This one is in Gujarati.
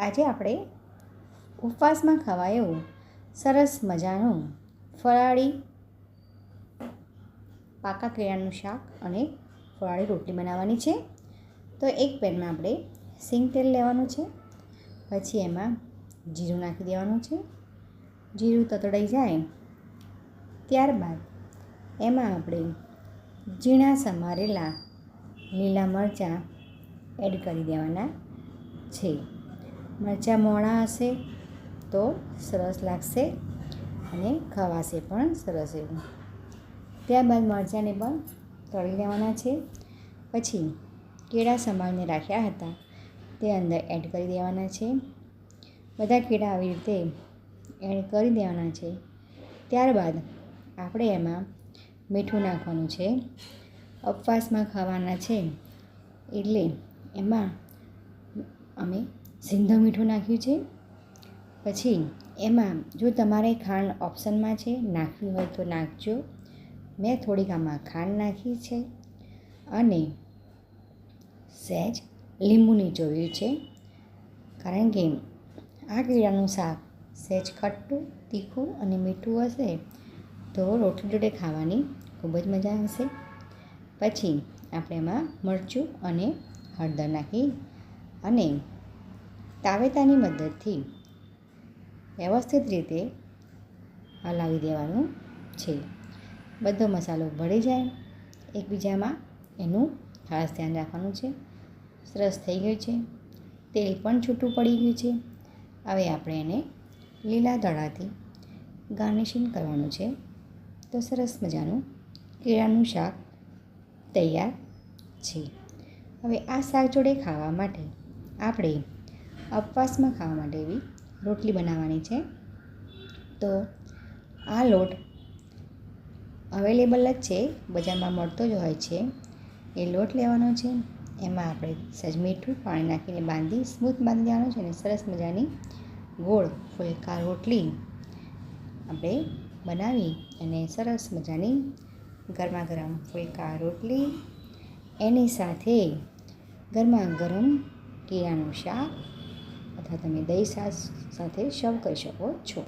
આજે આપણે ઉપવાસમાં ખવાય એવું સરસ મજાનું ફરાળી પાકા કેળાનું શાક અને ફરાળી રોટલી બનાવવાની છે. તો એક પેનમાં આપણે સિંગ તેલ લેવાનું છે, પછી એમાં જીરું નાખી દેવાનું છે. જીરું તતડાઈ જાય ત્યારબાદ એમાં આપણે ઝીણા સમારેલા લીલા મરચાં એડ કરી દેવાના છે. મરચાં મોણા હશે તો સરસ લાગશે અને ખવાશે પણ સરસ એવું. ત્યારબાદ મરચાંને પણ તળી લેવાના છે. પછી કેળા સંભાળીને રાખ્યા હતા. તે અંદર એડ કરી દેવાના છે. બધા કેળા આવી રીતે એડ કરી દેવાના છે. ત્યારબાદ આપણે એમાં મીઠું નાખવાનું છે. ઉપવાસમાં ખાવાના છે. એટલે એમાં અમે સિંધવ મીઠું નાખ્યું છે. પછી એમાં જો તમારે ખાંડ ઓપ્શનમાં છે, નાખવી હોય તો નાખજો. મેં થોડીક આમાં ખાંડ નાખી છે. અને સહેજ લીંબુ નીચોવ્યું છે. કારણ કે આ કેળાનું શાક સહેજ ખટ્ટું, તીખું અને મીઠું હશે તો રોટલી જોડે ખાવાની ખૂબ જ મજા આવશે. પછી આપણે એમાં મરચું અને હળદર નાખી અને તાવેતાની મદદથી વ્યવસ્થિત રીતે હલાવી દેવાનું છે. બધો મસાલો ભળી જાય, એકબીજામાં એનું ખાસ ધ્યાન રાખવાનું છે. સરસ થઈ ગયું છે. તેલ પણ છૂટું પડી ગયું છે. હવે આપણે એને લીલા દડાથી ગાર્નિશિંગ કરવાનું છે. તો સરસ મજાનું કેળાનું શાક તૈયાર છે. હવે આ શાક જોડે ખાવા માટે આપણે ઉપવાસમાં ખાવા માટે એવી રોટલી બનાવવાની છે. તો આ લોટ અવેલેબલ જ છે, બજારમાં મળતો જ હોય છે. એ લોટ લેવાનો છે, એમાં આપણે સહેજ મીઠું પાણી નાખીને બાંધી, સ્મૂથ બાંધી દેવાનું છે અને સરસ મજાની ગોળ ફુલકા રોટલી આપણે બનાવી અને સરસ મજાની ગરમા ગરમ ફુલકા રોટલી એની સાથે ગરમા ગરમ કેળાનું શાક અથવા તમે દહીં સાસ સાથે સર્વ કરી શકો છો.